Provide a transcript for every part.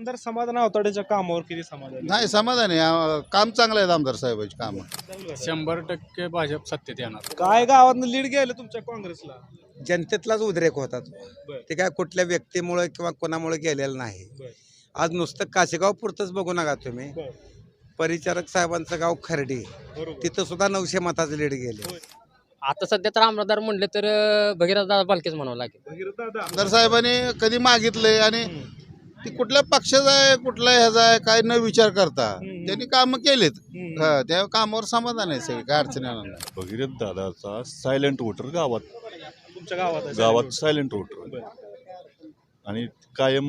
आमदार समाधान आवताडेच्या कामावर किती समाधान नाही समाधान आहे. काम चांगलं आहे आमदार साहेबांची काम. शंभर टक्के भाजप सत्तेत येणार. काय गावात लीड गेलं तुमच्या काँग्रेसला? जनतेतलाच उद्रेक होतात. बर. ते काय कुठल्या व्यक्तीमुळे किंवा कोणामुळे गेलेलं नाही. बर. आज नुसतं काशेगाव पुरतच बघू नका तुम्ही. बर. परिचारक साहेबांचं गाव खर्डी. बरोबर. तिथं सुद्धा नऊशे मताचे लीड गेले. आता सध्या तर आमदार म्हणले तर भगीरथ दादा बालकेच म्हणावं लागेल. भगीरथ दादा आमदार साहेबांनी कधी मागितलंय आणि ती कुठल्या पक्षाचा आहे कुठल्या ह्याचा आहे काय न विचार करता. त्यांनी कामं केलेत. हा, त्या कामावर समाधान आहे सगळी काय अडचण येणार नाही. भगीरथ दादाचा सायलेंट वोटर गावात. तुमच्या गावात आहे गावात सायलेंट वोटर बर. आणि कायम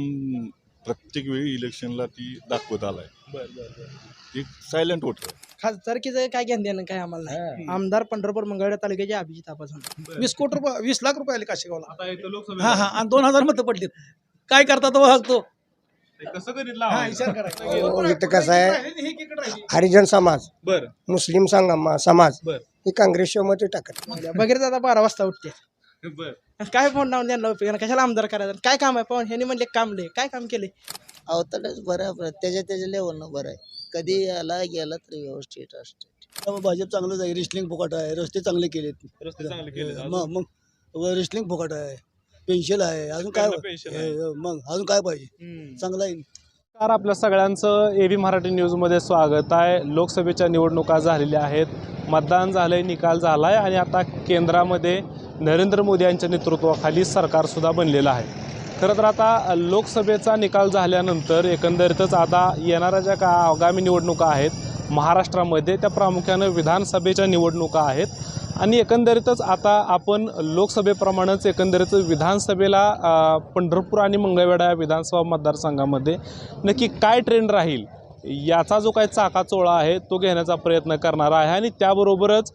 प्रत्येक वेळी इलेक्शनला ती दाखवत आलाय. बर बर बर. एक सायलेंट वोटर खासदारकीचं काय घेणं देणं काय आम्हाला नाही. आमदार पंढरपूर मंगळवेढा तालुक्याचे अभिजित आपासून वीस कोटी रुपये वीस लाख रुपये आले काशेगावला. आता इथं हा लोकसभा हा आणि दोन हजार मतं पडलीत. काय करतात तो बघतो कसं करीत हा करायचा हो, इथं कसं आहे? हे राहिली. हरिजन समाज. बर. मुस्लिम संगम समाज. बर. हे काँग्रेसच्या मध्ये टाकत भगीरथ दादा बारा वाजता उठते. बर. काय फोन लावून त्यांना उपयोग नाही. कशाला आमदार करायचं? काय काम आहे? पाहून ह्यांनी म्हणले काम लय. काय काम केले अवतारच बरं आहे. त्याच्या त्याच्या लेवलनं बरं आहे. कधी याला गेला तरी व्यवस्थित असते. भाजप चांगलंच आहे. रिस्लिंग फुकट आहे. रस्ते चांगले केलेत. रस्ते चांगले केले मग मग रिस्लिंग फुकट आहे. पेन्शन आहे अजून काय pension आहे. हे, मग अजून काय पाहिजे? चांगला आहे. नमस्कार आपल्या सगळ्यांचं ए बी मराठी न्यूजमध्ये स्वागत आहे. लोकसभेच्या निवडणुका झालेल्या आहेत. मतदान झालंय निकाल झालाय आणि आता केंद्रामध्ये नरेंद्र मोदी यांच्या नेतृत्वाखाली सरकारसुद्धा बनलेलं आहे. खरं तर आता लोकसभेचा निकाल झाल्यानंतर एकंदरीतच आता येणाऱ्या ज्या का आगामी निवडणुका आहेत महाराष्ट्रामध्ये त्या प्रामुख्यानं विधानसभेच्या निवडणुका आहेत. आणि एकंदरीतच आता आपण लोकसभेप्रमाणेच एकंदरीत विधानसभेला पंढरपूर आणि मंगळवेढा या विधानसभा मतदारसंघामध्ये नक्की काय ट्रेंड राहील? याचा जो काही चाकाचोळा आहे तो घेण्याचा प्रयत्न करणार आहे. आणि त्याबरोबरच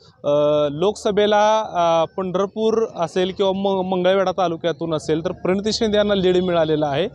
लोकसभेला पंढरपूर असेल किंवा म मंगळवेढा तालुक्यातून असेल तर प्रणिती शिंदे यांना लीड मिळालेला आहे.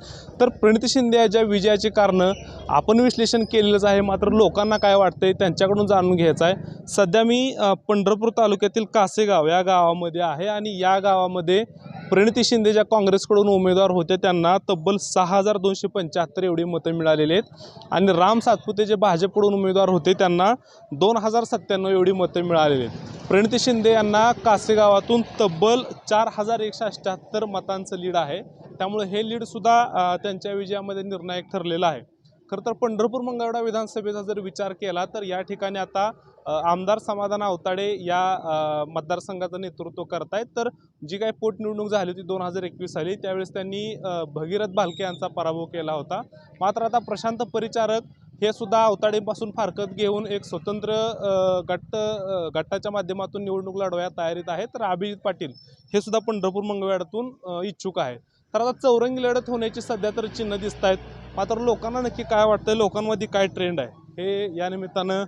तर प्रणिती शिंदे याच्या विजयाची कारणं आपण विश्लेषण केलेलंच आहे मात्र लोकांना काय वाटतंय त्यांच्याकडून जाणून घ्यायचं आहे. सध्या मी पंढरपूर तालुक्यातील कासेगाव या गावामध्ये आहे आणि या गावामध्ये प्रणिती शिंदे ज्या काँग्रेसकडून उमेदवार होते त्यांना तब्बल सहा हजार दोनशे पंच्याहत्तर एवढी मतं मिळालेली आहेत. आणि राम सातपुते जे भाजपकडून उमेदवार होते त्यांना दोन हजार सत्त्याण्णव एवढी मतं मिळालेली आहेत. प्रणिती शिंदे यांना कासेगावातून तब्बल चार हजार एकशे अठ्ठ्याहत्तर मतांचं लीड आहे. त्यामुळे हे लीडसुद्धा त्यांच्या विजयामध्ये निर्णायक ठरलेलं आहे. खरं तर पंढरपूर मंगळवेढा विधानसभेचा जर विचार केला तर या ठिकाणी आता आमदार समाधान आवताडे या मतदारसंघाचं नेतृत्व करतायत. तर जी काही पोटनिवडणूक झाली होती दोन हजार एकवीस साली त्यावेळेस त्यांनी भगीरथ भालके यांचा पराभव केला होता. मात्र आता प्रशांत परिचारक हे सुद्धा अवताडेपासून फारकत घेऊन एक स्वतंत्र गट गटाच्या माध्यमातून निवडणूक लढवया तयारीत आहेत. तर अभिजित पाटील हे सुद्धा पंढरपूर मंगळवेढ्यातून इच्छुक आहे तर आता चौरंगी लढत होण्याची सध्या तर चिन्ह दिसत आहेत मात्र लोकांना नक्की काय वाटतं लोकांमध्ये काय ट्रेंड आहे? हे या निमित्तानं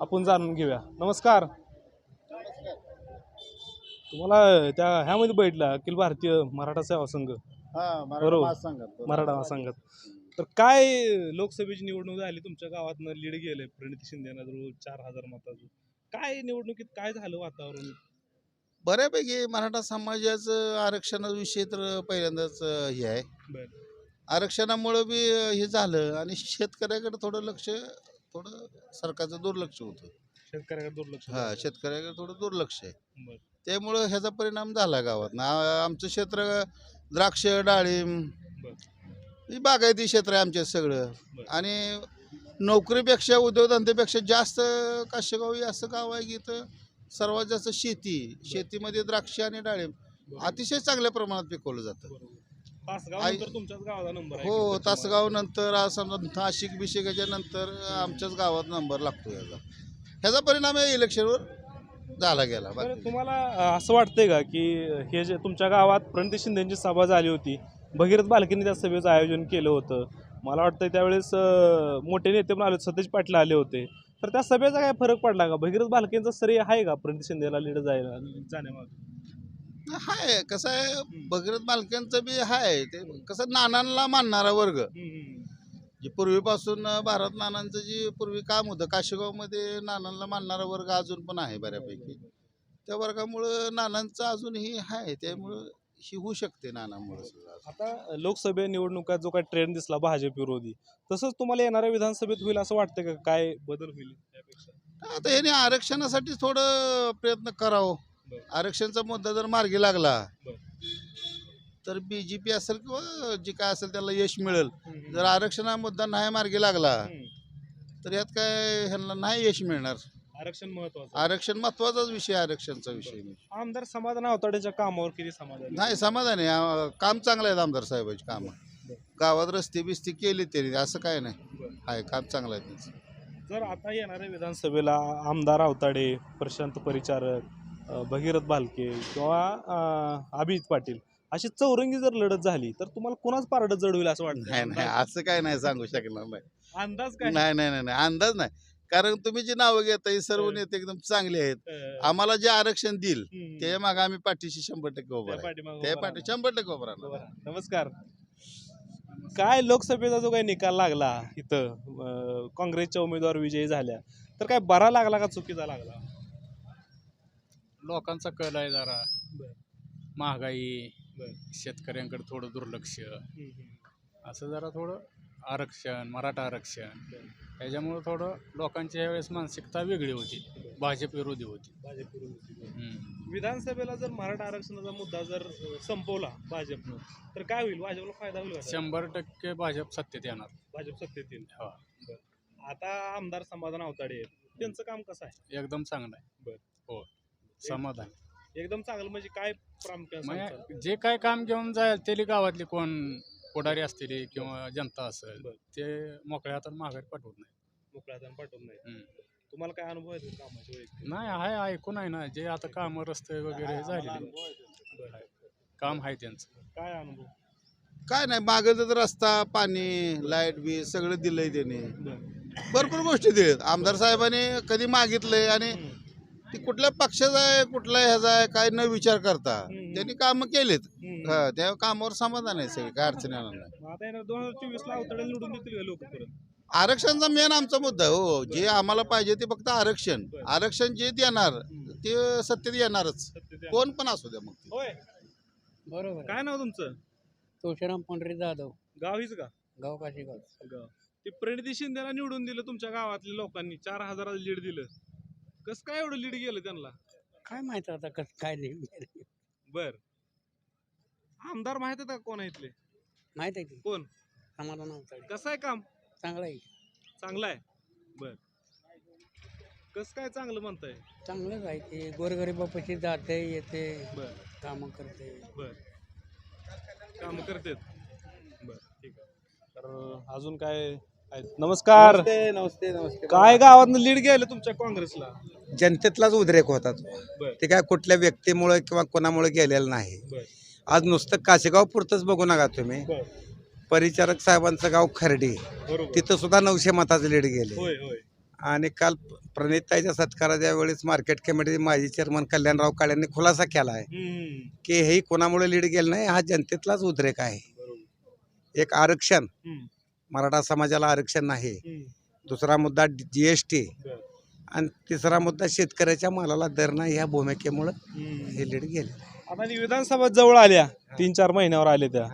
आपण जाणून घेऊया. नमस्कार. तुम्हाला त्या ह्यामध्ये बैठला अखिल भारतीय मराठा सेवा संघ. बरोबर. मराठा महासंघात. तर काय लोकसभेची निवडणूक झाली? तुमच्या गावातनं लीड गेले प्रणिती शिंदे जवळ चार हजार मताचं. काय निवडणुकीत काय झालं वातावरण? बऱ्यापैकी मराठा समाजाचं आरक्षणाविषयी तर पहिल्यांदाच हे आहे. आरक्षणामुळं बी हे झालं आणि शेतकऱ्याकडे थोडं लक्ष थोडं सरकारचं दुर्लक्ष होतं. शेतकऱ्याकडे दुर्लक्ष हा शेतकऱ्याकडे थोडं दुर्लक्ष आहे. बर. त्यामुळं ह्याचा परिणाम झाला गावात. ना आमचं क्षेत्र द्राक्ष डाळिंब बर. ही बागायती क्षेत्र आहे आमच्या सगळं. बर. आणि नोकरीपेक्षा उद्योगधंद्यापेक्षा जास्त काशेगाव हे असं गाव आहे की इथं सर्वात जास्त शेती शेतीमध्ये द्राक्ष आणि डाळिंब अतिशय चांगल्या प्रमाणात पिकवलं जातं. तासगाव आई- तुमच्याच गावाचा नंबर आहे हो तासगाव नंतर आज समजा नाशिक बिशिकाच्या नंतर आमच्याच गावात नंबर लागतो याचा. ह्याचा परिणाम या इलेक्शनवर झाला गेला. बरं, बाकी तुम्हाला अं, असं वाटतंय का की हे जे तुमच्या गावात प्रणिती शिंदेची सभा झाली होती भगीरथ बालकेने त्या सभेचं आयोजन केलं होतं. मला वाटतं त्यावेळेस अं, मोठे नेते पण आले होते, सतेज पाटील आले होते. तर त्या सभेचा काय फरक पडला का? भगीरथ बालकेंचा श्रेय आहे का प्रणिती शिंदेला लीड जायला जाण्यामागे? हाय कसं आहे भगीरथ मालक्यांचं बी हाय ते कसं नानांना मानणारा वर्ग. जे पूर्वीपासून भारत नानांचं जे पूर्वी काम होतं काशेगावमध्ये नानांना मानणारा वर्ग अजून पण आहे बऱ्यापैकी. त्या वर्गामुळं नानांचं अजूनही आहे त्यामुळं ही होऊ शकते नानामुळे. आता लोकसभा निवडणुकात जो काय ट्रेंड दिसला भाजप विरोधी तसंच तुम्हाला येणाऱ्या विधानसभेत होईल असं वाटतं का? काय बदल होईल त्यापेक्षा आता याने आरक्षणासाठी थोडं प्रयत्न करावं. आरक्षणचा मुद्दा जर मार्गी लागला. तर बी जे पी असेल किंवा जे काय असेल त्याला यश मिळेल. जर आरक्षण हा मुद्दा नाही मार्गी लागला तर यात काय ह्यांना नाही यश मिळणार. आरक्षण महत्वाचं आरक्षण महत्वाचाच विषय आहे, आरक्षणचा विषय. आमदार समाधान अवताडेच्या कामावर किती समाधान नाही समाधान आहे. आ- काम चांगलं आहे आमदार साहेबांची काम. गावात रस्ते बिस्ते केले त्यांनी असं काय नाही. आहे काम चांगलं आहे त्यांचं. जर आता येणाऱ्या विधानसभेला आमदार अवताडे प्रशांत परिचारक भगीरथ भालके किंवा अभिजित पाटील अशी चौरंगी जर लढत झाली तर तुम्हाला कोणाच पारड जड होईल असं नाही वाटतं नाही असं काय नाही सांगू शकणार नाही. अंदाज काय? नाही नाही नाही नाही अंदाज नाही. कारण तुम्ही जी नावं घेता ही सर्व नेते एकदम चांगले आहेत. आम्हाला जे आरक्षण देईल. त्याच्यामागे आम्ही पाठीशी शंभर टक्के उभं त्या उभं पाठी. शंभर टक्के उभं राहणार. नमस्कार. काय लोकसभेचा जो काही निकाल लागला इथं काँग्रेसच्या उमेदवार विजयी झाल्या तर काय बरा लागला का चुकीचा लागला? लोकांचा कल आहे जरा. बर. महागाई बर. शेतकऱ्यांकडे थोडं दुर्लक्ष. असं जरा थोडं आरक्षण मराठा आरक्षण. त्याच्यामुळं थोडं लोकांची यावेळेस मानसिकता वेगळी होती. भाजप विरोधी होती. भाजप विरोधी. हम्म. विधानसभेला जर मराठा आरक्षणाचा मुद्दा जर अ, संपवला भाजपनं तर काय होईल? भाजपला फायदा होईल का? शंभर टक्के भाजप सत्तेत येणार. भाजप सत्तेत येईल. हा. आता आमदार समाधान अवताडे आहेत. त्यांचं काम कसं आहे? एकदम चांगलं आहे. बर. हो. समाधान. एकदम चांगलं म्हणजे काय प्रामुख्याने? म्हणजे जे काय काम घेऊन जाईल ते गावातले कोण पुढारी असतील किंवा जनता असेल बर. ते मोकळ्या हातात माघारी पाठवत नाही मोकळ्या हाताने पाठवत नाही हम्म. तुम्हाला काय अनुभव आहे कामाचे वैयक्तिक? नाही आहे ऐकून आहे ना. जे आता कामं रस्ते वगैरे झालेले काम आहे त्यांचं. काय अनुभव? काय नाही मागं रस्ता पाणी लाइट बी सगळं दिलंय त्याने. भरपूर गोष्टी दिल्यात आमदार साहेबांनी कधी मागितलंय आणि ती कुठल्या पक्षाचा आहे कुठल्या ह्याचा आहे काय न विचार करता. त्यांनी कामं केलेत. हा, त्या कामावर समाधान आहे सगळे काय अडचण येणार नाही. मग आता येणार दोन हजार चोवीस ला निवडून देतील लोक परत आरक्षणचा मेन आमचा मुद्दा आहे, हो. जे आम्हाला पाहिजे ते फक्त आरक्षण. आरक्षण जे देणार ते सत्तेत येणारच. कोण पण असू द्या मग ते. होय. बरोबर. काय नाव तुमचं? तुळशीराम पंढरी जाधव. गाव हीच का? गाव काशीगाव. गाव. ते प्रणिती शिंदेला निवडून दिलं तुमच्या गावातल्या लोकांनी चार हजाराचं लीड दिलं. कसं काय एवढं लीड गेलं त्यांना? काय माहीत आता कसं काय नाही बर. आमदार माहीत आहे का कोण आहे इथले? माहीत आहे की. कोण? समाधान अवताडे कसं आहे काम? चांगलं आहे. चांगलं आहे? बर. कसं काय चांगलं म्हणताय? चांगलंच आहे की गोरगरिबापाशी जाते येते बर. कामं करते. बर. काम करतेत? बर ठीक आहे. तर अजून काय? नमस्कार. नमस्ते नमस्ते काय गावातनं लीड गेलं तुमच्या काँग्रेसला? जनतेतलाच उद्रेक होता तो. ते काय कुठल्या व्यक्तीमुळे किंवा कोणामुळे गेलेलं नाही. आज नुसतं काशेगाव पुरतच बघू नका तुम्ही. परिचारक साहेबांचं गाव खर्डी. तिथं सुद्धा नऊशे मताचे लीड गेले. आणि काल प्रणिताईच्या सत्काराच्या वेळेस मार्केट कमिटी माजी चेअरमन कल्याणराव काळेंनी खुलासा केला आहे की हे कोणामुळे लीड गेलं नाही हा जनतेतलाच उद्रेक आहे. एक आरक्षण. मराठा समाजाला आरक्षण नाही. दुसरा मुद्दा जी एस टी. आणि तिसरा मुद्दा शेतकऱ्याच्या मालाला दर नाही ह्या भूमिकेमुळं. हे लीड गेले. आता आणि विधानसभा जवळ आल्या तीन चार महिन्यावर आले त्या.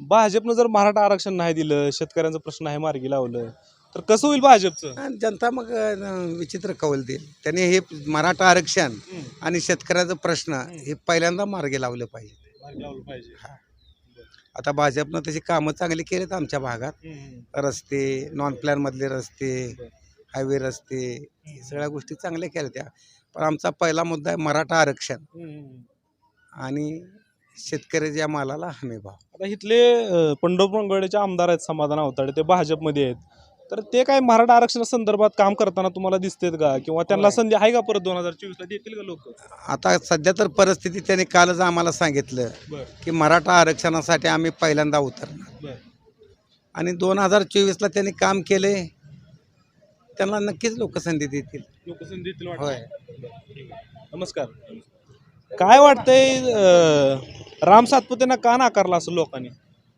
भाजपनं जर मराठा आरक्षण नाही दिलं शेतकऱ्यांचा प्रश्न नाही मार्गी लावलं तर कसं होईल भाजपचं? आणि जनता मग अं, विचित्र कौल देईल. त्याने हे मराठा आरक्षण. आणि शेतकऱ्याचा प्रश्न हे पहिल्यांदा मार्गी लावलं पाहिजे. मार्गी लावलं पाहिजे. आता भाजपनं तशी कामं चांगली केलीत आमच्या भागात. रस्ते नॉन प्लॅनमधले रस्ते हायवे रस्ते सगळ्या गोष्टी चांगल्या केल्या त्या. पण आमचा पहिला मुद्दा आहे मराठा आरक्षण. आणि शेतकऱ्याच्या मालाला हमी भाव. आता इथले पंढरपूर मंगळचे आमदार आहेत समाधान अवताडे ते भाजपमध्ये आहेत. तर ते काय मराठा आरक्षणासंदर्भात काम करताना तुम्हाला दिसतेत का? किंवा त्यांना संधी आहे का परत दोन हजार चोवीस ला देतील का लोक? आता सध्या तर परिस्थिती त्याने कालच आम्हाला सांगितलं बर. की मराठा आरक्षणासाठी आम्ही पहिल्यांदा उतरणार. बर. आणि दोन हजार चोवीसला त्यांनी काम केले त्यांना नक्कीच लोक संधी देतील. लोक संधी देतील होय. नमस्कार. काय वाटतंय अं, राम सातपुतेंना का नाकारला असं लोकांनी?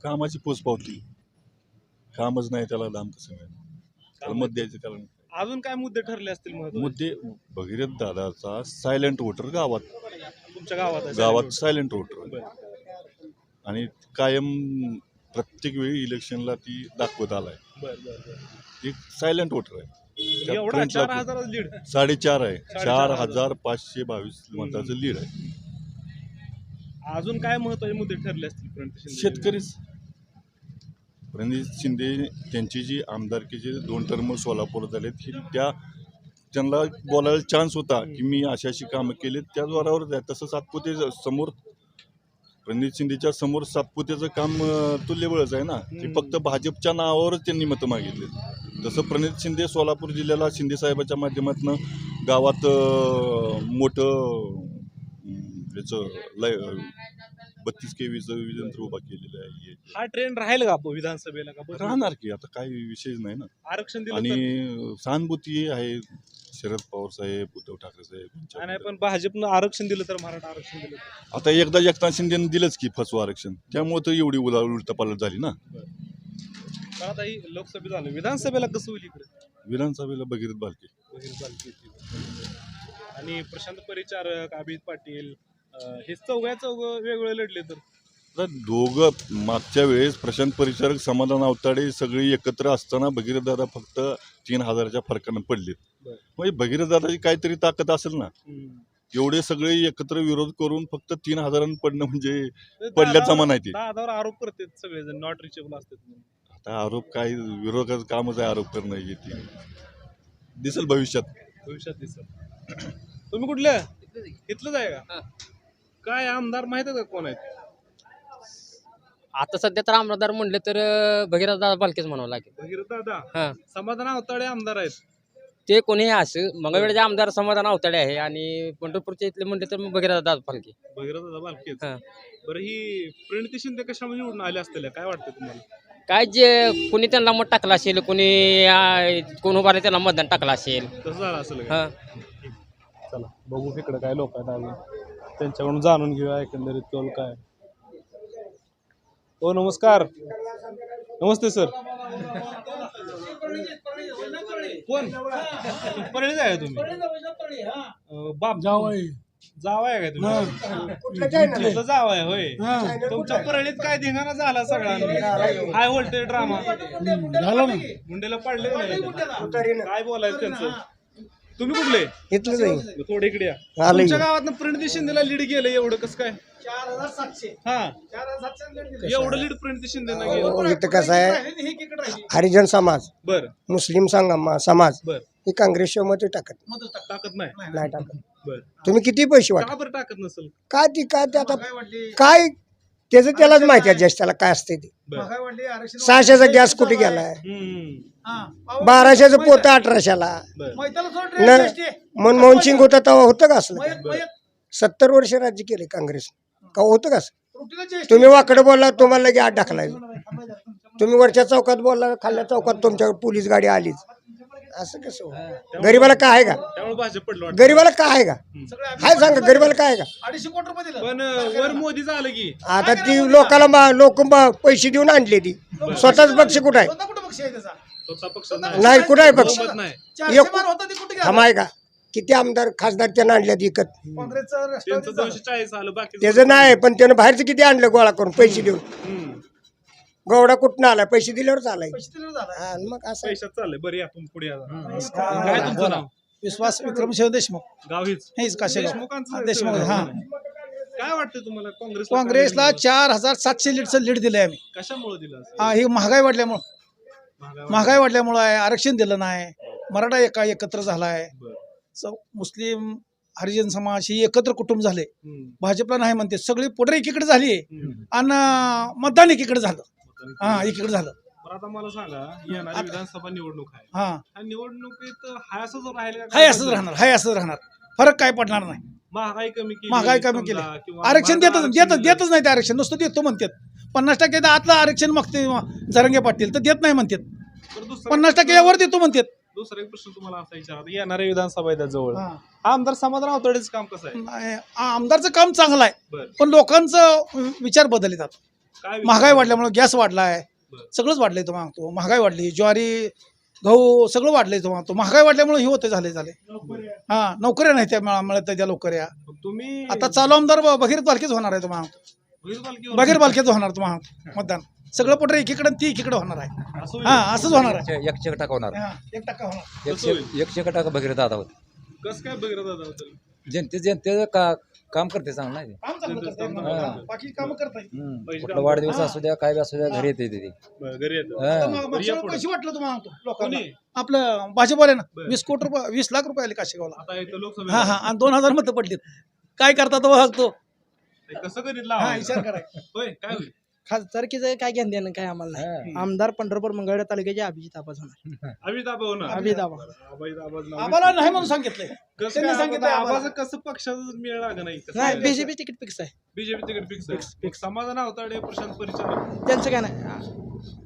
कामाची पोचपावती. कामच नाही त्याला दाम कसं त्याला मत द्यायचं त्याला अजून काय मुद्दे ठरले असतील? मुद्दे भगीरथ दादाचा सायलेंट वोटर गावात. तुमच्या गावात गावात सायलेंट वोटर. आणि कायम प्रत्येक वेळी इलेक्शनला ती दाखवत आलाय. एक सायलेंट वोटर आहे. साडेचार आहे. चार हजार. पाचशे बावीस मताचं लीड आहे. अजून काय महत्त्वाचे मुद्दे ठरले असतील? शेतकरीच. प्रणित शिंदे त्यांची जी आमदारकीचे दोन टर्म सोलापूर झालेत ही त्या त्यांना बोलायला चान्स होता की मी अशी अशी कामं केली त्या आहे तसं सातपुते समोर प्रणित शिंदेच्या समोर सातपुतेचं काम अं, तुल्यबळच आहे ना. ते फक्त भाजपच्या नावावरच त्यांनी मतं मागितले तसं प्रणित शिंदे सोलापूर जिल्ह्याला शिंदे साहेबाच्या माध्यमातून गावात मोठं याचं लय बत्तीस केवीचं यंत्र उभा केलेलं आहे हा ट्रेंड राहील का आपण विधानसभेला का? बरं? राहणार की आता काही विषयच नाही ना. आरक्षण दिलं आणि सहानुभूती आहे शरद पवार साहेब उद्धव ठाकरे साहेब नाही, यांच्याबद्दल. नाही पण भाजपनं आरक्षण दिलं तर मराठा आरक्षण दिलं तर. आता एकदा एकनाथ शिंदेने दिलंच की फसवं आरक्षण. त्यामुळे तर एवढी उला उलटपालट झाली ना. पण आता ही लोकसभेत झालं विधानसभेला कसं होईल इकडे? विधानसभेला भगीरथ बालके. वगैरे चालते आणि प्रशांत परिचारक अभिजित पाटील हे चौघ्या चौघ वेगवेगळे लढले तर? आता दोघं मागच्या वेळेस प्रशांत परिचारक समाधान अवताडे सगळी एकत्र असताना भगीरथ दादा फक्त तीन हजाराच्या फरकानं पडलेत. बरं. म्हणजे भगीरथ दादाची काहीतरी ताकद असेल ना. एवढे सगळे एकत्र विरोध करून फक्त तीन हजारांनी पडणं म्हणजे पडल्याचा दादावर- मान आहे ते. दादावर आरोप करतात सगळेजण नॉट रिचेबल असतात. आता आरोप काय विरोधकाचं कामच आहे आरोप करणं हे ते. दिसेल भविष्यात. भविष्यात दिसत तुम्ही कुठले? इथलंच आहे. का? काय आमदार माहीत आहे का कोण आहेत? आता सध्या तर आमदार म्हणले तर अं, भगीरथ दादा बालकेच म्हणावं लागेल. भगीरथ दादा? हा. समाधान अवताडे आमदार आहेत. ते कोणीही असं? मंगळवेळचे आमदार समाधान अवताडे आहे आणि पंढरपूरचे इथले म्हणले तर मग भगीरथ दादा बालके भगीरथ दादा बालकेच हा. बरं ही प्रणिती शिंदे कशामध्ये निवडून आले असतील? काय वाटतं तुम्हाला? काय जे कोणी त्यांना मत टाकलं असेल कोणी आ, कोण उभारले त्यांना मतदान टाकलं असेल. तसं झालं असेल का? हा. चला बघू तिकडे काय लोक आहेत अजून. त्यांच्याकडून जाणून घेऊया एकंदरीत कल काय. हो नमस्कार. नमस्ते सर. कोण? परळीच आहे का तुम्ही? बाप जावई. जावा आहे का तुम्ही? तुझं जावा आहे? होय. तुमच्या परळीत काय धिंगाणा झाला सगळा हाय व्होल्टेज ड्रामा झालं ना. मुंडेला पाडले? काय बोलायचं त्यांचं? तुम्ही कुठले? इथलंच आहे थोडे इकडे या. तुमच्या गावात प्रणिती शिंदेला लीड गेलं एवढं कसं काय? हा. एवढं लीड प्रणिती शिंदेना गेलं हो, इथं कसं आहे? हरिजन समाज. बर. मुस्लिम संगम समाज. बर. हे काँग्रेसच्या मध्ये टाकत टाकत नाही. नाही टाकत. बर. तुम्ही किती पैसे वाटा का बरं टाकत नसेल? काय ती काय ते आता काय? त्याचं त्यालाच माहिती आहे त्याला काय असते ते. बर सहाशेचा गॅस कुठे गेलाय? हम्म. बाराशेचं पोतं अठराशेला. मनमोहन सिंग होता तेव्हा होतं का असलं? काय? सत्तर वर्ष राज्य केले काँग्रेस का होतं का? तुम्ही वाकडं बोलला तुम्हाला लगे आत टाकलाय तुम्ही वरच्या चौकात बोलला खाल्ल्या चौकात तुमच्या पोलीस गाडी आलीच. असं कसं? गरीबाला काय आहे का. गरीबाला काय आहे का? हाय सांगा गरीबाला काय आहे का? पण अं, वर मोदी झालं की. आता ती लोकाला लोक पैसे देऊन आणले ती. स्वतःच पक्ष कुठं आहे? स्वतः पक्ष नाही. कुठं आहे पक्ष. बहुमत नाही. एक थांबाय का? किती आमदार खासदार त्यानं आणल्यात विकत? त्यांचं दोनशे चाळीस आलं बाकी त्याचं नाही पण त्यानं बाहेरचं किती आणलं गोळा करून? पैसे देऊन. गवडा कुठनं आलाय? पैसे दिल्यावरच आलाय हा, मग असं आहे. पैशात चाललंय बरं या तुम्ही पुढे या जरा. काय तुमचं नाव? विश्वास विक्रमशिव देशमुख. गाव हीच. हेच काशेगाव देशमुखांचं हा, देशमुख हा. काय वाटतं तुम्हाला काँग्रेस काँग्रेसला चार हजार सातशे लीडचं लीड दिलंय आम्ही. कशामुळे दिलं? हा ही महागाई वाढल्यामुळं. महागाई वाढल्यामुळं आहे आरक्षण दिलं नाही मराठा एका एकत्र झालाय. बरं. स- मुस्लिम हरिजन समाज ही एकत्र कुटुंब झाले. भाजपला नाही म्हणते सगळी पुढे एकीकडे झाली. आणि मतदान एकीकडे झालं. हा एकीकडे झालं. आता मला सांगा विधानसभा निवडणूक आहे. हा. ह्या निवडणुकीत हाय असंच राहील का? हाय असंच राहणार हाय असंच राहणार. फरक काय पडणार नाही. महागाई कमी केली महागाई कमी केली. आरक्षण देतच देतच. देतच नाही ते आरक्षण. नुसतं देतो म्हणतात. पन्नास टक्के तर आतलं आरक्षण मागते जरंगे पाटील तर देत नाही म्हणतात. पन्नास टक्के यावर देतो म्हणतात. दुसरा एक प्रश्न तुम्हाला असा विचारतो. येणाऱ्या विधानसभा जवळ. आमदार समाधान अवतडेच काम कसं आहे? नाही, आमदारचं काम चांगलं आहे. पण लोकांचं विचार बदलतात. काय विचार? महागाई वाढल्यामुळे गॅस वाढलाय. सगळंच वाढलंय तो मागतो महागाई वाढली. ज्वारी गहू सगळं वाढलंय तो मागतो महागाई वाढल्यामुळे हे होते झाले झाले हा नोकऱ्या नाही त्या मिळा- मिळत त्या नोकऱ्या तुम्ही आता चालू आमदार ब- भगीरथ बालकेच होणार आहे तो मागतो बगैर बालक्याचं होणार. तुम्हाला मतदान. सगळं पोटर एकीकडे ती एकीकडे होणार आहे. हा असंच होणार आहे. एकशे टक्का होणार. हा, एक टक्का होणार? एकशे टक्का भगीरथ दादा होत कसं काय बघितलं दादा होतं जनते जनते का काम करते चांगलं आहे काम चांगलं. हा. बाकी काम करता येईल. पैसे कुठला वाढदिवस असू द्या काय बी असू द्या घरी येते ते. बरं, घरी येतं. हा. आता मग- मग बरं, या सगळं पुढं. पैसे वाटलं तुम्हाला लोकांना? कोणी? आपलं भाजपवाल्यानं. वीस कोटी रुपये वीस लाख रुपये आले काशेगावला. आता इथं हा लोकसभा हा आणि दोन हजार मतं पडलीत. काय करता तो कसं करीत हा विचार करा. होय काय होईल? खासदारकीचं काय घेणं देणं काय आम्हाला नाही. आमदार पंढरपूर मंगळवेढा तालुक्याचे अभिजित आबाच होणार. अभित आबा होणार. अभिजित आबा. अभित आबा नाव आम्हाला नाही म्हणून सांगितलंय. कसं त्यांनी काय सांगितलं आबा- आम्हाला. आबाचं कसं पक्षाचं मेळ नाही? नाही बीजेपी तिकीट फिक्स आहे. बीजेपी तिकीट फिक्स आहे. समाधान अवताडे प्रशांत परिचारक त्यांचं काय नाही.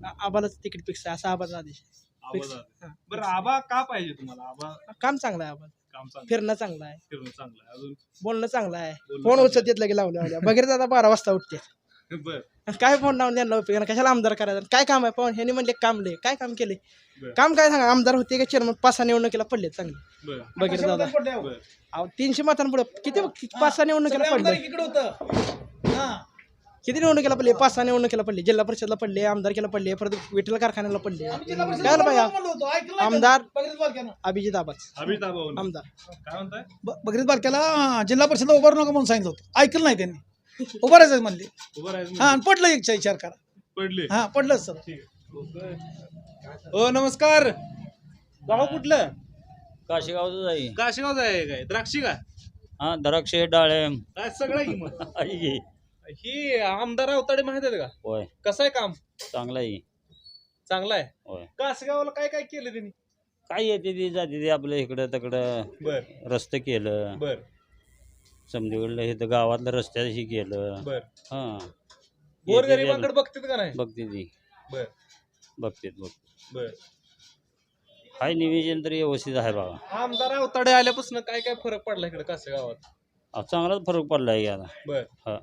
आ- आबालाच तिकीट फिक्स आहे. असा आबाचा आदेश आहे. आबा Fix. बरं आबा का पाहिजे तुम्हाला? आबा काम चांगलं आहे आबा काम चांगलं फिरणं चांगलं आहे. फिरणं चांगलं आहे. अजून? बोलणं चांगलं आहे. बोलणं फोन चांगलं उचलत येत लगे लावल्या लावल्या बघितलं दादा बारा वाजता उठते बर. काय फोन लावून त्यांना उपयोग? नाही. कशाला आमदार करायचं? काय काम आहे? पाहून ह्यांनी म्हणले काम लय. काय काम केले बरं. काम काय सांगा? आमदार होते का चेअरमन पाच सहा निवडणुकीला पडले चांगले. बर. बघितलं दादा अहो. तीनशे मतांपुढे. किती पाच सहा निवडणुकीला पडले होतं. किती निवडणुकीला पडले? पाच सहा निवडणुकीला पडले. जिल्हा परिषदला पडले आमदारकीला पडले परत विठ्ठल कारखान्याला पडले. काय म्हणलं नाही आमदार-. अभिजित आबाच आबा होणार आमदार. काय म्हणताय? ब- बगरीत बालक्याला जिल्हा परिषदला उभारू नका म्हणून सांगितलं होतं. ऐकलं नाही त्यांनी. उभारायचं म्हणले. उभं राहायचं हा आणि पडलं एक विचार करा. पडले. हा पडलं सर. हो नमस्कार. गाव कुठलं? काशीगावचं जाई काशिगाव आहे काय? द्राक्षी का? हा द्राक्षे डाळिंब. काय सगळं आहे की मग? आहे की? ही आमदार अवताडे माहीत आहेत का? होय. कसं आहे काम? चांगला आहे. चांगलं आहे? होय. कासगावला काय काय केलं त्यांनी? काय येते ती जाते ती आपल्या इकडं तिकडं बर. रस्ते केलं. बर. समजीकडलं इथं गावातलं रस्त्याशी केलं. बर. हा. गोर येते ती गरिबांकडे बघतात का नाही? आपलं- बघते ती. बर. बघते बघ बर. हाय नियोजन तरी व्यवस्थित आहे बघा आमदार अवताडे आल्यापासून काय काय फरक पडला इकडे कासेगावात? चांगलाच फरक पडला आहे आता बर. हा.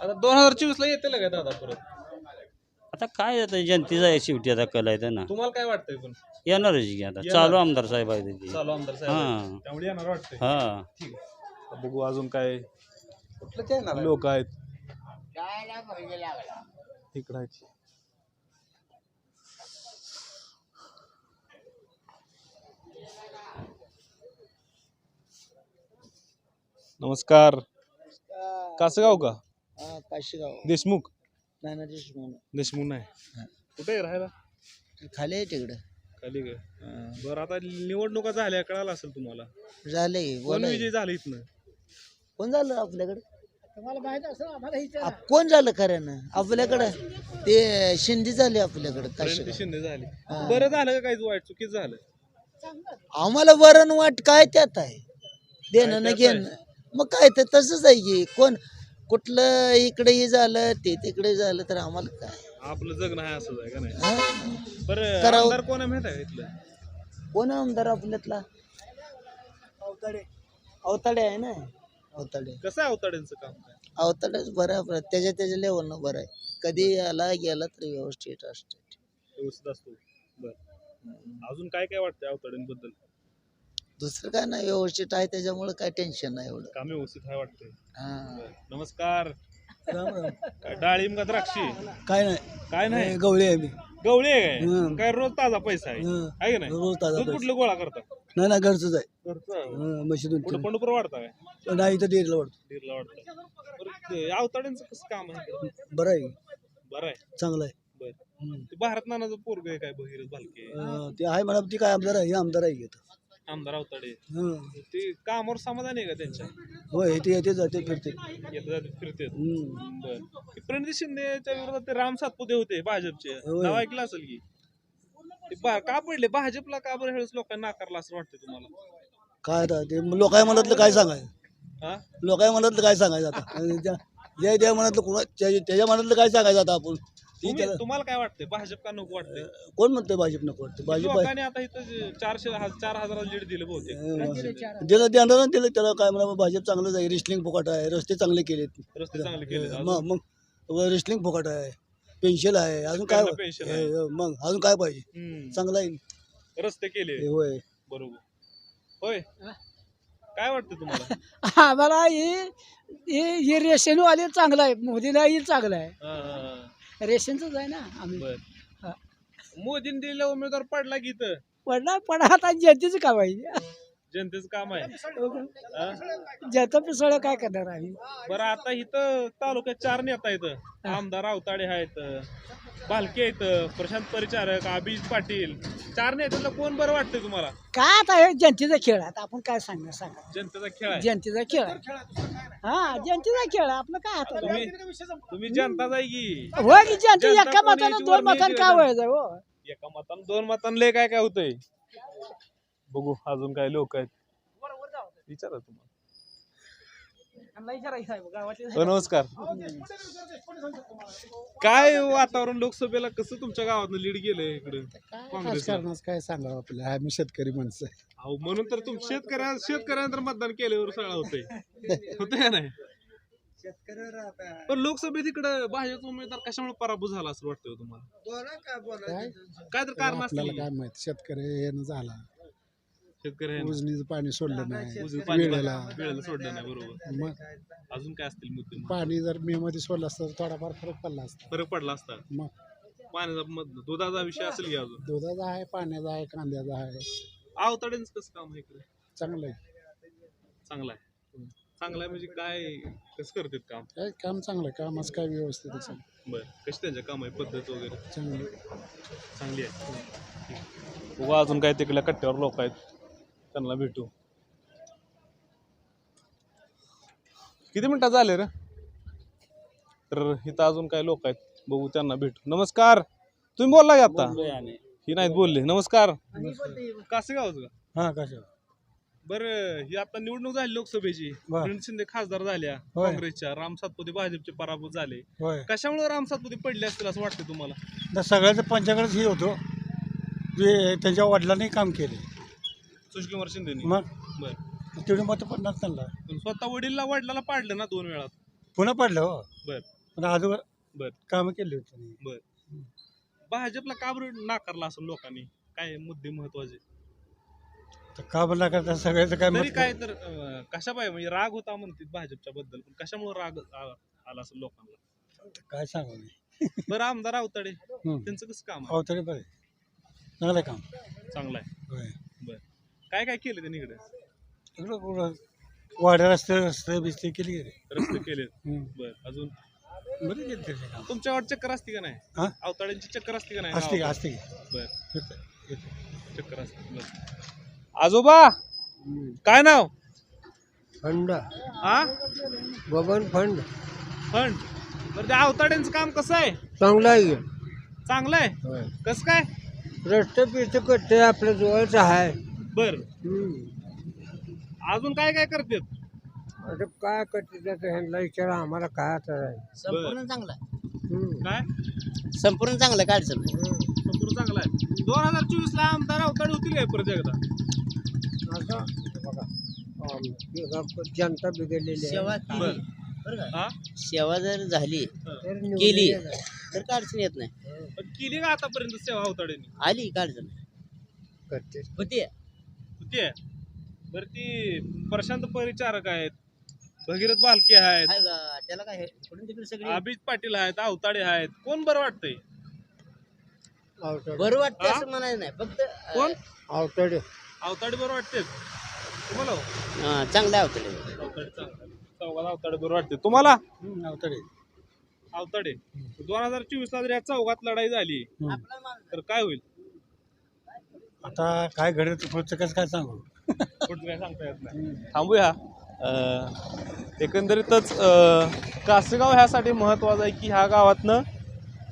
आता दोन हजार चोवीस ला येते का दादा परत? आता काय आता जनतेचा आहे शेवटी आता कल आहे ना तुम्हाला काय वाटतंय पण? येणारच की आता. येणार. चालू आमदार साहेब आहे त्याची चालू आमदार साहेब हा. त्यामुळे येणार वाटतंय. हा. बघू अजून काय लोक आहेत. इकडं आहेत नमस्कार. कासगाव का? हा, काशीगाव देशमुख? नाना देशमुख. देशमुख नाही. कुठे आहे राहायला? खाली आहे तिकडं. खाली का? बरं आता निवडणुका झाल्या कळालं असेल तुम्हाला. झाले. कोण विजय झाले इथनं? कोण झालं आपल्याकडे? तुम्हाला माहीत असं आम्हाला आप- कोण झालं खरं? ना आपल्याकडं? ते शिंदे झाले आपल्याकडं काशीगाव शिंदे झाले. हा. बरं झालं का काही वाईट? चुकीच झालं. आम्हाला वरण वाट काय त्यात आहे? देणं ना त्यात घेणं. मग काय तर तसंच आहे की कोण कुठलं इकडे हे झालं ते तिकडे झालं तर आम्हाला काय? आपलं जग नाही असं आहे का नाही? हा? बरं करावं. आमदार कोण आहे माहीत आहे का इथलं? कोण आहे आमदार आपल्यातला? अवताडे. अवताडे आहे ना? अवताडे. कसं आहे अवताड्यांचं काम काय? अवताडेच बरं आहे आपलं. त्याच्या त्याच्या लेवलनं बरं आहे. कधी आला गेला तरी व्यवस्थित असते. व्यवस्थित असतो. बर. अजून काय काय वाटतंय अवताड्यांबद्दल? दुसरं काय नाही व्यवस्थित आहे त्याच्यामुळे काय टेन्शन नाही एवढं. काम व्यवस्थित आहे हा. बरं. नमस्कार काय डाळिंब का द्राक्षी? काय नाही. काय नाही? गवळी आहे मी. गवळी आहे काय? हं. काय रोज ताजा पैसा आहे? हं. आहे की नाही? रोज ताजा दूध. कुठलं गोळा करता? नाही ना घरचंच आहे. घरचं कुठं पंढरपूर वाढता काय? नाही वाटतो डीरला वाढता. बरं ते अवताड्यांचं कसं काम आहे? बरं आहे. बरं आहे. चांगलं आहे. बर. ते भारत नानाचं पोरग आहे काय भगीरथ भालके ते आहे म्हणा ती काय आमदार आहे आमदार आहे घेत आमदार अवताडे. ते कामावर समाधान आहे का त्यांच्या? होय येते येते जाते फिरते. येत जात फिरते. बर. ते प्रणिती शिंदेच्या विरोधात ते राम सातपुते होते भाजपचे. होय. नाव ऐकलं असेल की? ते बा- का पडले? भाजपला का बरं ह्यावेळेस लोकांना नाकारला असं वाटतं तुम्हाला? काय आता ते लोकाय मनातलं काय सांगायचं हा? लोकाय मनातलं काय सांगायचं आता? आणि त्या- ज्या त्या मनातलं कुणा त्या- त्याच्या मनातलं काय सांगायचं आता आपण? ती तुम्ही- त्याला तुम्हाला काय वाटतंय? भाजप का नको वाटतंय? कोण म्हणतंय भाजप नको वाटतं भाजप आहे. लोकांनी आता इथं जे चारशे हा- चार हजाराला लीड दिलं बहुतेक. देणार ना त्याला काय म्हणा भाजप चांगलंच आहे रिस्लिंग फुकट आहे. रस्ते चांगले केलेत. रस्ते चांगले केले मग मग रिस्लिंग फुकट आहे. पेन्शन आहे. अजून काय त्यांना pension आहे. हे, मग अजून काय पाहिजे? हम्म. चांगलं आहे रस्ते केले. हे होय. बरोबर. होय. काय वाटतं तुम्हाला? आम्हाला हे हे हे रेशनवाले चांगलं आहे. मोदीलाही चांगलं आहे. हा, हा, हा. रेशनचंच आहे ना आम्ही. बर. हा. मोदींनी दिलेला उमेदवार पडला की इथं? पडला पडा आता जनतेचं काम आहे. जनतेचं काम आहे. हा? जनता पिसळ काय करणार आम्ही? बरं आता इथं तालुक्यात चार नेता आहेत. आमदार अवताडे आहेत. भालके आहेत प्रशांत परिचारक अभिजित पाटील. चार नेत्यातलं कोण बरं वाटतंय तुम्हाला? काय आता हे जनतेचा खेळ आहे? आता आपण काय सांगणार सांगा. जनतेचा खेळ आहे. जनतेचा खेळ आहे. हा जनतेचा खेळ आहे. आपलं काय आता? तुम्ही तुम्ही जनताच आहे की. होय की जनता जनता एका कोणी मतानं दोन मतानं काय? व्हायचं हो? एका मतान दोन मतान लय काय काय होतंय? बघू अजून काय लोक आहेत. विचारा तुम्हाला. हो, नमस्कार. काय वातावरण लोकसभेला? कसं तुमच्या गावातनं लीड गेलंय इकडे? काँग्रेसला? काय सांगावं आपल्याला? आम्ही शेतकरी माणसं अहो म्हणून तर तुम शेतकऱ्या शेतकऱ्यांतर मतदान केल्यावर सगळं होतंय. होतंय का नाही? पण लोकसभेत इकडं भाजपचा उमेदवार कशामुळे पराभूत झाला असं वाटतंय हो तुम्हाला? काय? तर कारण असतील. काय माहीत? शेतकरी येणं झाला. शेतकऱ्या उजनीचं पाणी सोडलं नाही. पाणी वेळेला. वेळेला सोडलं नाही बरोबर. मग अजून काय असतील मुद्दे मग? पाणी जर मे मध्ये सोडलं असतं तर थोडाफार फरक पडला असता. फरक पडला असता. मग? पाण्याचा दुधाचा विषय असेल की अजून? दुधाचा आहे पाण्याचा आहे कांद्याचा आहे. आवताड्यांचं कसं काम आहे इकडे? चांगलं आहे. चांगलं आहे. चांगलं आहे म्हणजे काय कसं करतात काम? काय काम चांगलं आहे कामाचं काय व्यवस्थित आहे. बरं. कशी त्यांच्या काम आहे पद्धत वगैरे? चांगलं चांगली आहे. उगा अजून काय तिकडल्या कट्ट्यावर लोक आहेत. त्यांना भेटू. किती मिनिटात झाले रे? तर इथं अजून काय लोक आहेत बघू त्यांना भेटू. नमस्कार. तुम्ही बोलला का आता? ही नाहीत बोलले. नमस्कार. कासेगावच का? हा कशा बरं ही आता निवडणूक झाली लोकसभेची. शिंदे खासदार झाल्या होय. काँग्रेसच्या. राम सातपुते भाजपचे पराभूत झाले. होय. कशामुळे राम सातपुते पडले असतील असं वाटतं तुम्हाला? तर सगळ्याचं पंचाकडच हे होतो. जे त्यांच्या वडिलांनी काम केले. सुशीलकुमार शिंदेनी मग? बर. तेवढी मतं पडणार त्यांना. पण स्वतः वडीलला वडिलाला पाडलं ना दोन वेळा पुन्हा पडलं हो. बर. पण अजून बर. कामं केली होती त्यांनी. बर. भाजपला का बरं नाकारला असं लोकांनी? काय मुद्दे महत्त्वाचे? तर का बरं करता सगळ्याचं काय तरी मत काय तर अं, कशा पाहिजे म्हणजे राग होता म्हणतात भाजपच्या बद्दल पण कशामुळे राग आ- आला असं लोकांना? काय सांगू मी. बरं आमदार अवताडे. हम्म. त्यांचं कसं काम आहे? तरी बरं. आहे. चांगलं आहे काम. चांगलं आहे. होय. काय काय केलं त्यांनी इकडे? इकडं कुठं? वाड्या रस्ते रस्ते बिस्ते केली गेली. रस्ते केले हम्म. बर अजून? बरं केली त्याचे काम तुमच्यावर चक्कर असते का नाही? हा? अवताड्यांची चक्कर असते का नाही? असते की? असते. की बर येतं. चक्कर असते बर. आजोबा काय नाव? फंड. हा? बबन फंड. फंड. बरं त्या अवताड्यांचं काम कसं आहे? चांगला आहे चांगलं आहे? कसं काय? रस्ते पिस्ते कट्टे आपल्या जवळच आहे. बर. अजून काय काय करतात? आता काय कट्टे त्याचं ह्यांना विचारा आम्हाला काय आता आहे. संपूर्ण चांगला आहे. काय? संपूर्ण चांगलं आहे, काय अडचण नाही. संपूर्ण चांगला आहे. दोन हजार चोवीस ला आमदार अवताडे होतील काय परत एकदा. असं बघा जनता बिघडलेली सेवा बर केली. बरं. का? हा? सेवा जर झाली तर निवडून केली येणार. तर काय अडचण येत नाही. पण केली का आतापर्यंत सेवा अवताडेने? आली काय अडचण नाही. करते. होती होती आहे. बरं ती प्रशांत परिचारक आहेत भगीरथ बालके आहेत त्याला काय आहे? इकडून तिकडे सगळी? अभिज पाटील आहेत अवताडे आहेत. कोण बरं वाटतंय? अवतडे बरं वाटतं हा? असं म्हणायचं नाही फक्त कोण? अवतडे अवताडे बरं वाटते तुम्हाला? हो? हा, चांगलं आहे अवताडे चांगलं. चौघाला अवताडे बरं वाटते तुम्हाला? हम्म, अवतडे अवताडे दोन हजार चोवीस ला जर या चौघात लढाई झाली तर काय होईल? आता काय घडत पुढचं कसं काय सांगू? पुढचं काय सांगता येत नाही. थांबूया. अं, एकंदरीतच अं, कासेगाव ह्यासाठी महत्वाचं आहे की ह्या गावातनं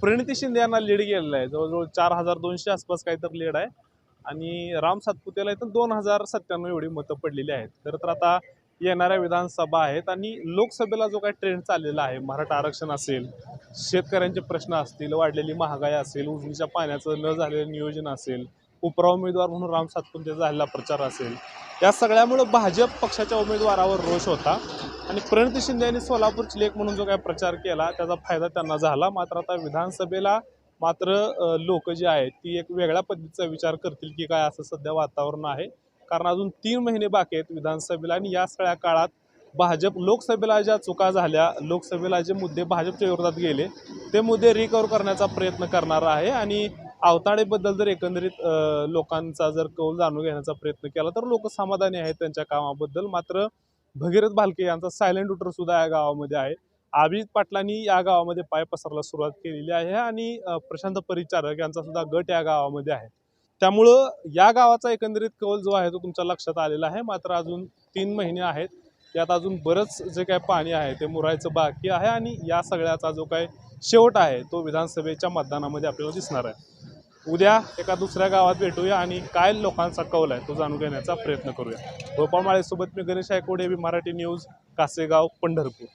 प्रणिती शिंदे यांना लीड गेलेला आहे. जवळजवळ चार हजार दोनशे आसपास काहीतरी लीड आहे. आणि राम सातपुतेला इथं दोन हजार सत्त्याण्णव एवढी मतं पडलेली आहेत. खरं तर आता येणाऱ्या विधानसभा आहेत आणि लोकसभेला जो काही ट्रेंड चाललेला आहे मराठा आरक्षण असेल शेतकऱ्यांचे प्रश्न असतील वाढलेली महागाई असेल उजनीच्या पाण्याचं न झालेलं नियोजन असेल उपरा उमेदवार म्हणून राम सातपुतेचा झालेला प्रचार असेल. या सगळ्यामुळं भाजप पक्षाच्या उमेदवारावर रोष होता. आणि प्रणित शिंदे यांनी सोलापूरची लेख म्हणून जो काही प्रचार केला त्याचा फायदा त्यांना झाला. मात्र आता विधानसभेला मात्र लोक जे आहेत ती एक वेगळ्या पद्धतीचा विचार करतील की काय असं सध्या वातावरण आहे. कारण अजून तीन महिने बाकी आहेत विधानसभेला आणि या सगळ्या काळात भाजप लोकसभेला ज्या चुका झाल्या लोकसभेला जे मुद्दे भाजपच्या विरोधात गेले ते मुद्दे रिकवर करण्याचा प्रयत्न करणार आहे. आणि आवताडेबद्दल जर एकंदरीत लोकांचा जर कौल जाणून घेण्याचा प्रयत्न केला तर लोक समाधानी आहेत त्यांच्या कामाबद्दल. मात्र भगीरथ भालके यांचा सायलेंट उटर सुद्धा या गावामध्ये आहे. अभिजित पाटलांनी या गावामध्ये पाय पसरायला सुरुवात केलेली आहे आणि प्रशांत परिचारक यांचा सुद्धा गट या गावामध्ये आहे. त्यामुळं या गावाचा एकंदरीत कौल जो आहे तो तुमच्या लक्षात आलेला आहे. मात्र अजून तीन महिने आहेत. यात अजून बरंच जे काय पाणी आहे ते मुरायचं बाकी आहे आणि या सगळ्याचा जो काय शेवट आहे तो विधानसभेच्या मतदानामध्ये आपल्याला दिसणार आहे. उद्या एका दुसऱ्या गावात भेटूया आणि काय लोकांचा कौल आहे तो जाणून घेण्याचा प्रयत्न करूया. गोपाळ माळेसोबत मी गणेश आयकोडे मराठी न्यूज कासेगाव पंढरपूर.